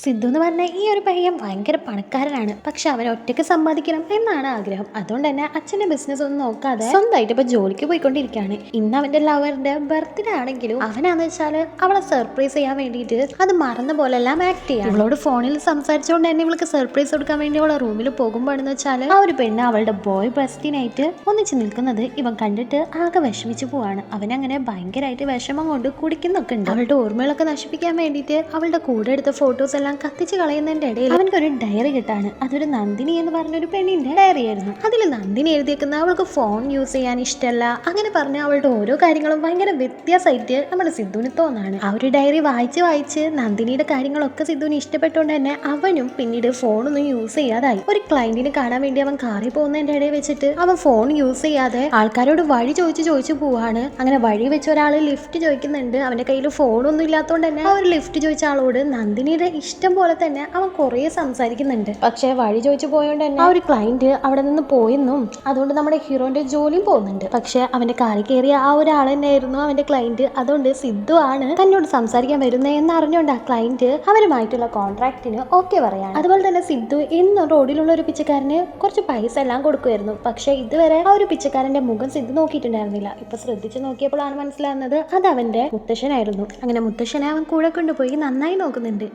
സിദ്ധു എന്ന് പറഞ്ഞാൽ ഈ ഒരു പയ്യൻ ഭയങ്കര പണക്കാരനാണ്. പക്ഷെ അവൻ ഒറ്റയ്ക്ക് സമ്പാദിക്കണം എന്നാണ് ആഗ്രഹം. അതുകൊണ്ട് തന്നെ അച്ഛന്റെ ബിസിനസ് ഒന്നും നോക്കാതെ സ്വന്തമായിട്ട് ഇപ്പൊ ജോലിക്ക് പോയിക്കൊണ്ടിരിക്കുകയാണ്. ഇന്ന് അവന്റെ ലവറിന്റെ ബർത്ത്ഡേ ആണെങ്കിലും അവനാന്ന് വെച്ചാൽ അവളെ സർപ്രൈസ് ചെയ്യാൻ വേണ്ടിയിട്ട് അത് മറന്ന പോലെല്ലാം ആക്ട് ചെയ്യാം അവളോട് ഫോണിൽ സംസാരിച്ചുകൊണ്ട് തന്നെ ഇവൾക്ക് സർപ്രൈസ് കൊടുക്കാൻ വേണ്ടി അവളെ റൂമിൽ പോകുമ്പോഴെന്ന് വെച്ചാൽ ആ ഒരു പെണ്ണ് അവളുടെ ബോയ് ബെസ്റ്റിനായിട്ട് ഒന്നിച്ച് നിൽക്കുന്നത് ഇവൻ കണ്ടിട്ട് ആകെ വിഷമിച്ചു പോവാണ്. അവനങ്ങനെ ഭയങ്കരമായിട്ട് വിഷമം കൊണ്ട് കുടിക്കുന്നൊക്കെ ഉണ്ട്. അവളുടെ ഓർമ്മകളൊക്കെ നശിപ്പിക്കാൻ വേണ്ടിയിട്ട് അവളുടെ കൂടെ എടുത്ത ഫോട്ടോസ് എല്ലാം കത്തിച്ച് കളയുന്നതിന്റെ ഇടയിൽ അവനക്ക് ഒരു ഡയറി കിട്ടാണ്. അതൊരു നന്ദിനി എന്ന് പറഞ്ഞ ഒരു പെണ്ണിന്റെ ഡയറി ആയിരുന്നു. അതിൽ നന്ദിനി എഴുതിയേക്കുന്ന അവൾക്ക് ഫോൺ യൂസ് ചെയ്യാൻ ഇഷ്ടമല്ല അങ്ങനെ പറഞ്ഞ അവളുടെ ഓരോ കാര്യങ്ങളും ഭയങ്കര വ്യത്യാസമായിട്ട് നമ്മുടെ സിദ്ധുവിന് തോന്നാണ്. ആ ഒരു ഡയറി വായിച്ച് വായിച്ച് നന്ദിനിയുടെ കാര്യങ്ങളൊക്കെ സിദ്ധുവിന് ഇഷ്ടപ്പെട്ടുകൊണ്ട് തന്നെ അവനും പിന്നീട് ഫോണൊന്നും യൂസ് ചെയ്യാതായി. ഒരു ക്ലയന്റിനെ കാണാൻ വേണ്ടി അവൻ കാറി പോകുന്നതിന്റെ ഇടയിൽ വെച്ചിട്ട് അവൻ ഫോൺ യൂസ് ചെയ്യാതെ ആൾക്കാരോട് വഴി ചോദിച്ച് ചോദിച്ചു പോവാണ്. അങ്ങനെ വഴി വെച്ച് ഒരാൾ ലിഫ്റ്റ് ചോദിക്കുന്നുണ്ട്. അവന്റെ കയ്യിൽ ഫോണൊന്നും ഇല്ലാത്തതുകൊണ്ട് തന്നെ ആ ഒരു ലിഫ്റ്റ് ചോദിച്ച ആളോട് നന്ദിനിയുടെ ഇഷ്ടം പോലെ തന്നെ അവൻ കുറേ സംസാരിക്കുന്നുണ്ട്. പക്ഷേ വഴി ചോദിച്ചു പോയോണ്ട് തന്നെ ആ ഒരു ക്ലയന്റ് അവിടെ നിന്ന് പോയെന്നും അതുകൊണ്ട് നമ്മുടെ ഹീറോന്റെ ജോലിയും പോകുന്നുണ്ട്. പക്ഷെ അവന്റെ കാറി കയറിയ ആ ഒരാൾ തന്നെയായിരുന്നു അവന്റെ ക്ലയന്റ് അതുകൊണ്ട് സിദ്ധു ആണ് തന്നോട് സംസാരിക്കാൻ വരുന്നത് എന്ന് അറിഞ്ഞുകൊണ്ട് ആ ക്ലയന്റ് അവരുമായിട്ടുള്ള കോൺട്രാക്റ്റിന് ഓക്കെ പറയാണ്. അതുപോലെ തന്നെ സിദ്ധു എന്നും റോഡിലുള്ള ഒരു പിച്ചക്കാരന് കുറച്ച് പൈസ എല്ലാം കൊടുക്കുമായിരുന്നു പക്ഷെ ഇതുവരെ ആ ഒരു പിച്ചക്കാരന്റെ മുഖം സിദ്ധു നോക്കിയിട്ടുണ്ടായിരുന്നില്ല. ഇപ്പൊ ശ്രദ്ധിച്ചു നോക്കിയപ്പോഴാണ് മനസ്സിലാകുന്നത് അത് അവന്റെ മുത്തശ്ശനായിരുന്നു. അങ്ങനെ മുത്തശ്ശനെ അവൻ കൂടെ കൊണ്ടുപോയി നന്നായി നോക്കുന്നുണ്ട്.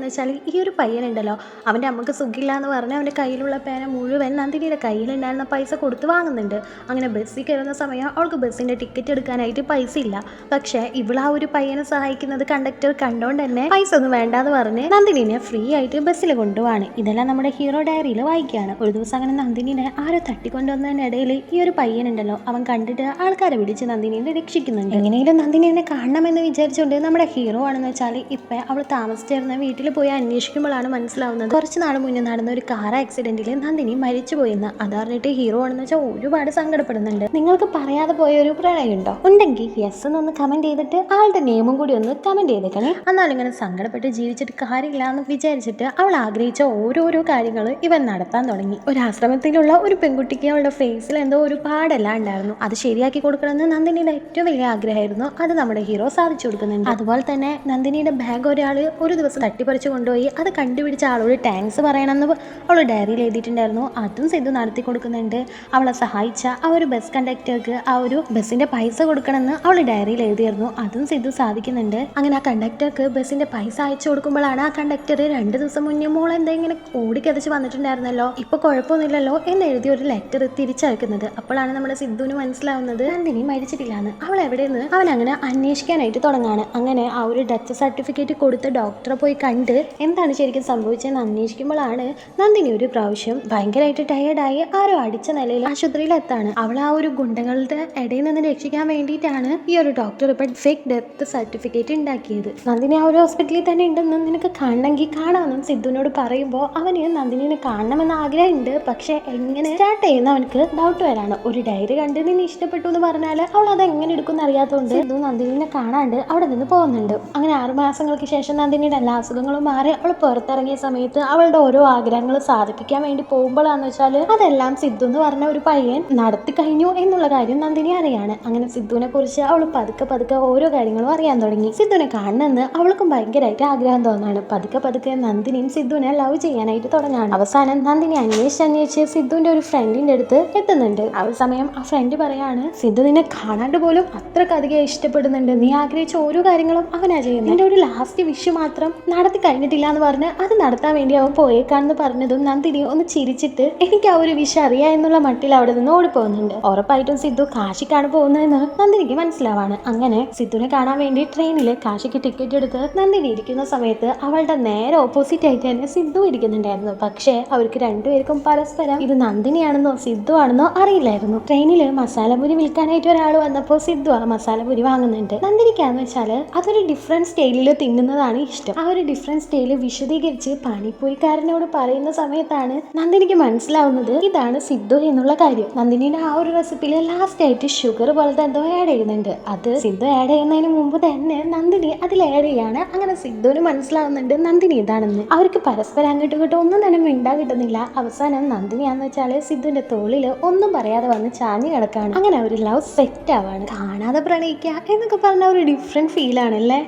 നന്ദിനിയാന്ന് വെച്ചാൽ ഈ ഒരു പയ്യനുണ്ടല്ലോ അവന്റെ അമ്മയ്ക്ക് സുഖില്ല എന്ന് പറഞ്ഞ് അവന്റെ കയ്യിലുള്ള പേന മുഴുവൻ നന്ദിനിയുടെ കയ്യിലുണ്ടായിരുന്ന പൈസ കൊടുത്ത് വാങ്ങുന്നുണ്ട്. അങ്ങനെ ബസ്സിൽ കയറുന്ന സമയം അവൾക്ക് ബസ്സിന്റെ ടിക്കറ്റ് എടുക്കാനായിട്ട് പൈസ ഇല്ല. പക്ഷേ ഇവൾ ആ ഒരു പയ്യനെ സഹായിക്കുന്നത് കണ്ടക്ടർ കണ്ടോണ്ട് തന്നെ പൈസ ഒന്നും വേണ്ടാന്ന് പറഞ്ഞ് നന്ദിനിനെ ഫ്രീ ആയിട്ട് ബസ്സിൽ കൊണ്ടുപോവാണ്. ഇതെല്ലാം നമ്മുടെ ഹീറോ ഡയറിയിൽ വായിക്കുകയാണ്. ഒരു ദിവസം അങ്ങനെ നന്ദിനിനെ ആരോ തട്ടിക്കൊണ്ടുവന്നതിനിടയിൽ ഈ ഒരു പയ്യനുണ്ടല്ലോ അവൻ കണ്ടിട്ട് ആൾക്കാരെ വിളിച്ച് നന്ദിനിനെ രക്ഷിക്കുന്നുണ്ട്. എങ്ങനെയും നന്ദിനിനെ കാണണമെന്ന് വിചാരിച്ചുകൊണ്ട് നമ്മുടെ ഹീറോ ആണെന്ന് വെച്ചാൽ ഇപ്പം അവൾ താമസിച്ചിരുന്ന വീട്ടിൽ പോയി അന്വേഷിക്കുമ്പോഴാണ് മനസ്സിലാവുന്നത്. കുറച്ച് നാൾ മുന്നേ നടന്ന ഒരു കാർ ആക്സിഡന്റിൽ നന്ദിനി മരിച്ചു പോയെന്ന് അതറിഞ്ഞിട്ട് ഹീറോ ആണെന്ന് വെച്ചാൽ ഒരുപാട് സങ്കടപ്പെടുന്നുണ്ട്. നിങ്ങൾക്ക് പറയാതെ പോയ ഒരു പ്രണയം ഉണ്ടോ ഉണ്ടെങ്കിൽ യെസ് എന്നൊന്ന് കമന്റ് ചെയ്തിട്ട് ആളുടെ നിയമം കൂടി ഒന്ന് കമന്റ് ചെയ്തേക്കണേ. എന്നാലും ഇങ്ങനെ സങ്കടപ്പെട്ട് ജീവിച്ചിട്ട് കാര്യമില്ല എന്ന് വിചാരിച്ചിട്ട് അവൾ ആഗ്രഹിച്ച ഓരോരോ കാര്യങ്ങൾ ഇവൻ നടത്താൻ തുടങ്ങി. ഒരു ആശ്രമത്തിലുള്ള ഒരു പെൺകുട്ടിക്ക് അവളുടെ ഫേസിൽ എന്തോ ഒരു പാടെല്ലാം ഉണ്ടായിരുന്നു. അത് ശരിയാക്കി കൊടുക്കണമെന്ന് നന്ദിനിയുടെ ഏറ്റവും വലിയ ആഗ്രഹമായിരുന്നു. അത് നമ്മുടെ ഹീറോ സാധിച്ചു കൊടുക്കുന്നുണ്ട്. അതുപോലെ തന്നെ നന്ദിനിയുടെ ബാഗ് ഒരാൾ ഒരു ദിവസം തട്ടിപ്പറിച്ച് കൊണ്ടുപോയി. അത് കണ്ടുപിടിച്ച ആളോട് താങ്ക്സ് പറയണമെന്ന് അവൾ ഡയറിയിൽ എഴുതിയിട്ടുണ്ടായിരുന്നു. അതും സിദ്ധു നടത്തി കൊടുക്കുന്നുണ്ട്. അവളെ സഹായിച്ച ആ ഒരു ബസ് കണ്ടക്ടർക്ക് ആ ഒരു ബസ്സിന്റെ പൈസ കൊടുക്കണമെന്ന് അവൾ ഡയറിയിൽ എഴുതിയിരുന്നു. അതും സിദ്ധു സാധിക്കുന്നുണ്ട്. അങ്ങനെ ആ കണ്ടക്ടർക്ക് ബസ്സിന്റെ പൈസ അയച്ചു കൊടുക്കുമ്പോഴാണ് ആ കണ്ടക്ടർ രണ്ട് ദിവസം മുന്നേ മോൾ എന്താ ഇങ്ങനെ ഓടിക്കതച്ച് വന്നിട്ടുണ്ടായിരുന്നല്ലോ? ഇപ്പൊ കുഴപ്പമൊന്നുമില്ലല്ലോ എന്ന് എഴുതി ഒരു ലെറ്റർ തിരിച്ചയക്കുന്നത്. അപ്പോഴാണ് നമ്മുടെ സിദ്ധുവിന് മനസ്സിലാവുന്നത് നന്ദിനി മരിച്ചിട്ടില്ലാന്ന്. അവൾ എവിടെയെന്ന് അവൻ അങ്ങനെ അന്വേഷിക്കാനായിട്ട് തുടങ്ങാണ്. അങ്ങനെ ആ ഒരു ഡെത്ത് സർട്ടിഫിക്കറ്റ് കൊടുത്ത് ഡോക്ടറെ പോയി കണ്ട് എന്താണ് ശരിക്കും സംഭവിച്ചതെന്ന് അന്വേഷിക്കുമ്പോഴാണ് നന്ദിനി ഒരു പ്രാവശ്യം ഭയങ്കരമായിട്ട് ടയേർഡായി ആരോ അടിച്ച നിലയിൽ ആശുപത്രിയിൽ എത്താണ് അവൾ ആ ഒരു ഗുണ്ടകളുടെ ഇടയിൽ നിന്ന് രക്ഷിക്കാൻ വേണ്ടിയിട്ടാണ് ഈ ഒരു ഡോക്ടർ ഇപ്പം ഫേക്ക് ഡെത്ത് സർട്ടിഫിക്കറ്റ് ഉണ്ടാക്കിയത്. നന്ദിനി ആ ഒരു ഹോസ്പിറ്റലിൽ തന്നെ ഉണ്ടെന്ന് നിനക്ക് കാണണമെങ്കിൽ കാണാമെന്നും സിദ്ധുവിനോട് പറയുമ്പോൾ അവന് നന്ദിനിനെ കാണണമെന്ന് ആഗ്രഹമുണ്ട്. പക്ഷെ എങ്ങനെ സ്റ്റാർട്ട് ചെയ്യുന്ന അവനക്ക് ഡൗട്ട് വരാണ്. ഒരു ഡയറി കണ്ട് നിന്നെ ഇഷ്ടപ്പെട്ടു എന്ന് പറഞ്ഞാൽ അവൾ അത് എങ്ങനെ എടുക്കുമെന്ന് അറിയാത്തതുകൊണ്ട് സിദ്ധു നന്ദിനിനെ കാണാണ്ട് അവിടെ നിന്ന് പോകുന്നുണ്ട്. അങ്ങനെ ആറുമാസങ്ങൾക്ക് ശേഷം നന്ദിനിയുടെ എല്ലാ അസുഖങ്ങളും മാറി അവൾ പുറത്തിറങ്ങിയ സമയത്ത് അവളുടെ ഓരോ ആഗ്രഹങ്ങൾ സാധിപ്പിക്കാൻ വേണ്ടി പോകുമ്പോഴാന്ന് വെച്ചാൽ അതെല്ലാം സിദ്ധു എന്ന് പറഞ്ഞ ഒരു പയ്യൻ നടത്തി കഴിഞ്ഞു എന്നുള്ള കാര്യം നന്ദിനി അറിയാണ്. അങ്ങനെ സിദ്ധുവിനെ കുറിച്ച് അവൾ പതുക്കെ പതുക്കെ ഓരോ കാര്യങ്ങളും അറിയാൻ തുടങ്ങി. സിദ്ധുവിനെ കാണണമെന്ന് അവൾക്കും ഭയങ്കരമായിട്ട് ആഗ്രഹം തോന്നാണ് പതുക്കെ പതുക്കെ നന്ദിനിയും സിദ്ധുവിനെ ലവ് ചെയ്യാനായിട്ട് തുടങ്ങാണ് അവസാനം നന്ദിനി അന്വേഷിച്ച് അന്വേഷിച്ച് സിദ്ധുവിന്റെ ഒരു ഫ്രണ്ടിന്റെ അടുത്ത് എത്തുന്നുണ്ട്. ആ സമയം ആ ഫ്രണ്ട് പറയാണ് സിദ്ധു നിന്നെ കാണാണ്ട് പോലും അത്രക്കധികം ഇഷ്ടപ്പെടുന്നുണ്ട്. നീ ആഗ്രഹിച്ച ഓരോ കാര്യങ്ങളും അവനാ ചെയ്യുന്നത്. എന്റെ ഒരു ലാസ്റ്റ് വിഷ് മാത്രം നടത്തി കഴിഞ്ഞിട്ടില്ല എന്ന് പറഞ്ഞ് അത് നടത്താൻ വേണ്ടി അവൻ പോയേക്കാണെന്ന് പറഞ്ഞതും നന്ദിനി ഒന്ന് ചിരിച്ചിട്ട് എനിക്ക് ആ ഒരു വിഷ അറിയാം എന്നുള്ള മട്ടിൽ അവിടെ നിന്ന് ഓടിപ്പോകുന്നുണ്ട്. ഉറപ്പായിട്ടും സിദ്ധു കാശിക്കാണ് പോകുന്നതെന്ന് നന്ദിനിക്ക് മനസ്സിലാവാണ്. അങ്ങനെ സിദ്ധുവിനെ കാണാൻ വേണ്ടി ട്രെയിനിൽ കാശിക്ക് ടിക്കറ്റ് എടുത്ത് നന്ദിനി ഇരിക്കുന്ന സമയത്ത് അവളുടെ നേരെ ഓപ്പോസിറ്റ് ആയിട്ട് തന്നെ സിദ്ധു ഇരിക്കുന്നുണ്ടായിരുന്നു. പക്ഷേ അവർക്ക് രണ്ടുപേർക്കും പരസ്പരം ഇത് നന്ദിനിയാണെന്നോ സിദ്ധു ആണെന്നോ അറിയില്ലായിരുന്നു. ട്രെയിനിൽ മസാലപുരി വിൽക്കാനായിട്ട് ഒരാൾ വന്നപ്പോൾ സിദ്ധു ആ മസാലപുരി വാങ്ങുന്നുണ്ട്. നന്ദിനിക്കാന്ന് വെച്ചാൽ അതൊരു ഡിഫറെന്റ് സ്റ്റൈലിൽ തിന്നുന്നതാണ് ഇഷ്ടം. ആ ഒരു ഡിഫറെന്റ് സ്റ്റൈൽ വിശദീകരിച്ച് പാനിപ്പൂരിക്കാരനോട് പറയുന്ന സമയത്താണ് നന്ദിനിക്ക് മനസ്സിലാവുന്നത് ഇതാണ് സിദ്ധു എന്നുള്ള കാര്യം. നന്ദിനിയുടെ ആ ഒരു റെസിപ്പിയിൽ ലാസ്റ്റ് ആയിട്ട് ഷുഗർ പോലത്തെ എന്തോ ആഡ് ചെയ്യുന്നുണ്ട്. അത് സിദ്ധു ആഡ് ചെയ്യുന്നതിന് മുമ്പ് തന്നെ നന്ദിനി അതിൽ ആഡ് ചെയ്യാണ്. അങ്ങനെ സിദ്ധുവിന് മനസ്സിലാവുന്നുണ്ട് നന്ദിനി ഇതാണെന്ന്. അവർക്ക് പരസ്പരം അങ്ങോട്ടും ഇങ്ങോട്ടും ഒന്നും തന്നെ മിണ്ടാ കിട്ടുന്നില്ല. അവസാനം നന്ദിനിയാന്ന് വെച്ചാൽ സിദ്ധുവിന്റെ തോളിൽ ഒന്നും പറയാതെ വന്ന് ചാഞ്ഞു കിടക്കാണ്. അങ്ങനെ ഒരു ലവ് സെറ്റ് ആവാണ്. കാണാതെ പ്രണയിക്കുക എന്നൊക്കെ പറഞ്ഞ ഒരു ഡിഫറെന്റ് ഫീൽ ആണല്ലേ?